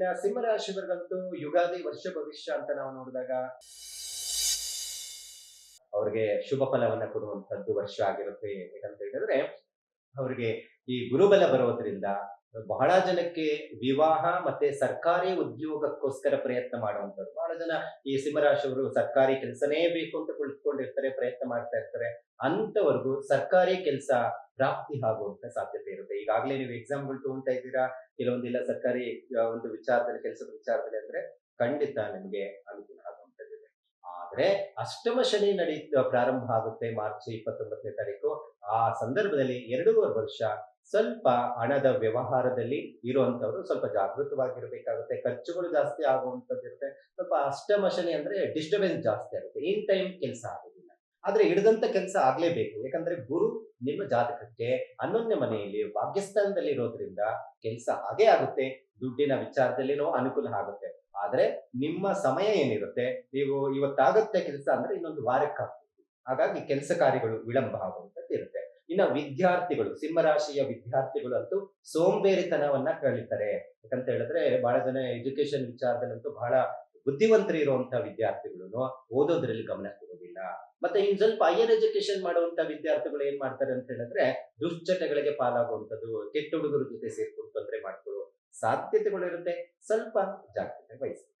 ಇನ್ನ ಸಿಂಹರಾಶಿಯವರಿಗಂತೂ ಯುಗಾದಿ ವರ್ಷ ಭವಿಷ್ಯ ಅಂತ ನಾವು ನೋಡಿದಾಗ ಅವ್ರಿಗೆ ಶುಭ ಫಲವನ್ನ ಕೊಡುವಂತದ್ದು ವರ್ಷ ಆಗಿರುತ್ತೆ ಯಾಕಂತ ಹೇಳಿದ್ರೆ, ಅವ್ರಿಗೆ ಈ ಗುರುಬಲ ಬರೋದ್ರಿಂದ ಬಹಳ ಜನಕ್ಕೆ ವಿವಾಹ ಮತ್ತೆ ಸರ್ಕಾರಿ ಉದ್ಯೋಗಕ್ಕೋಸ್ಕರ ಪ್ರಯತ್ನ ಮಾಡುವಂಥದ್ದು. ಬಹಳ ಜನ ಈ ಸಿಂಹರಾಶಿಯವರು ಸರ್ಕಾರಿ ಕೆಲಸನೇ ಬೇಕು ಅಂತ ಕುಳಿತುಕೊಂಡಿರ್ತಾರೆ, ಪ್ರಯತ್ನ ಮಾಡ್ತಾ ಇರ್ತಾರೆ. ಅಂತವರೆಗೂ ಸರ್ಕಾರಿ ಕೆಲಸ ಪ್ರಾಪ್ತಿ ಆಗುವಂತ ಸಾಧ್ಯತೆ ಇರುತ್ತೆ. ಈಗಾಗಲೇ ನೀವು ಎಕ್ಸಾಮ್ಗಳು ತಗೊಂತಾ ಇದ್ದೀರಾ? ಕೆಲವೊಂದಿಲ್ಲ ಸರ್ಕಾರಿ ಒಂದು ವಿಚಾರದಲ್ಲಿ, ಕೆಲಸದ ವಿಚಾರದಲ್ಲಿ ಅಂದ್ರೆ ಖಂಡಿತ ನಿಮಗೆ ಅನುಕೂಲ ಆಗುವಂತದ್ದಿದೆ ಆದ್ರೆ ಅಷ್ಟಮ ಶನಿ ನಡೀ ಪ್ರಾರಂಭ ಆಗುತ್ತೆ ಮಾರ್ಚ್ ಇಪ್ಪತ್ತೊಂಬತ್ತನೇ ತಾರೀಕು. ಆ ಸಂದರ್ಭದಲ್ಲಿ ಎರಡೂವರೆ ವರ್ಷ ಸ್ವಲ್ಪ ಹಣದ ವ್ಯವಹಾರದಲ್ಲಿ ಇರುವಂತವ್ರು ಸ್ವಲ್ಪ ಜಾಗೃತವಾಗಿರ್ಬೇಕಾಗುತ್ತೆ. ಖರ್ಚುಗಳು ಜಾಸ್ತಿ ಆಗುವಂತದ್ದು ಇರುತ್ತೆ ಸ್ವಲ್ಪ ಅಷ್ಟಮ ಶನಿ ಅಂದ್ರೆ ಡಿಸ್ಟರ್ಬೆನ್ಸ್ ಜಾಸ್ತಿ ಆಗುತ್ತೆ. ಇನ್ ಟೈಮ್ ಕೆಲಸ ಆಗೋದಿಲ್ಲ ಆದ್ರೆ ಹಿಡಿದಂತ ಕೆಲಸ ಆಗ್ಲೇಬೇಕು. ಯಾಕಂದ್ರೆ ಗುರು ನಿಮ್ಮ ಜಾತಕಕ್ಕೆ ಹನ್ನೊಂದನೇ ಮನೆಯಲ್ಲಿ ಭಾಗ್ಯಸ್ಥಾನದಲ್ಲಿ ಇರೋದ್ರಿಂದ ಕೆಲಸ ಹಾಗೆ ಆಗುತ್ತೆ, ದುಡ್ಡಿನ ವಿಚಾರದಲ್ಲಿನೂ ಅನುಕೂಲ ಆಗುತ್ತೆ. ಆದ್ರೆ ನಿಮ್ಮ ಸಮಯ ಏನಿರುತ್ತೆ, ನೀವು ಇವತ್ತಾಗುತ್ತೆ ಕೆಲಸ ಅಂದ್ರೆ ಇನ್ನೊಂದು ವಾರಕ್ಕಾಗ್ತದೆ ಹಾಗಾಗಿ ಕೆಲಸ ಕಾರ್ಯಗಳು ವಿಳಂಬ ಆಗುವಂತದ್ದು ಇರುತ್ತೆ. ಇನ್ನು ವಿದ್ಯಾರ್ಥಿಗಳು, ಸಿಂಹರಾಶಿಯ ವಿದ್ಯಾರ್ಥಿಗಳು ಅಂತೂ ಸೋಂಬೇರಿತನವನ್ನ ಕಳೀತಾರೆ ಯಾಕಂತ ಹೇಳಿದ್ರೆ ಬಹಳ ಜನ ಎಜುಕೇಶನ್ ವಿಚಾರದಲ್ಲಂತೂ ಬಹಳ ಬುದ್ಧಿವಂತರು ಇರುವಂತಹ ವಿದ್ಯಾರ್ಥಿಗಳು ಓದೋದ್ರಲ್ಲಿ ಗಮನ ಮತ್ತೆ ಇನ್ ಸ್ವಲ್ಪ ಹೈಯರ್ ಎಜುಕೇಶನ್ ಮಾಡುವಂತ ವಿದ್ಯಾರ್ಥಿಗಳು ಏನ್ ಮಾಡ್ತಾರೆ ಅಂತ ಹೇಳಿದ್ರೆ ದುಶ್ಚಟಗಳಿಗೆ ಪಾಲಾಗುವಂಥದ್ದು, ಕೆಟ್ಟ ಹುಡುಗರ ಜೊತೆ ಸೇರ್ಕೊಂಡು ತೊಂದರೆ ಮಾಡ್ಕೊಳ್ಳೋ ಸಾಧ್ಯತೆಗಳು ಇರುತ್ತೆ ಸ್ವಲ್ಪ ಜಾಗ್ರತೆ ವಹಿಸಿ.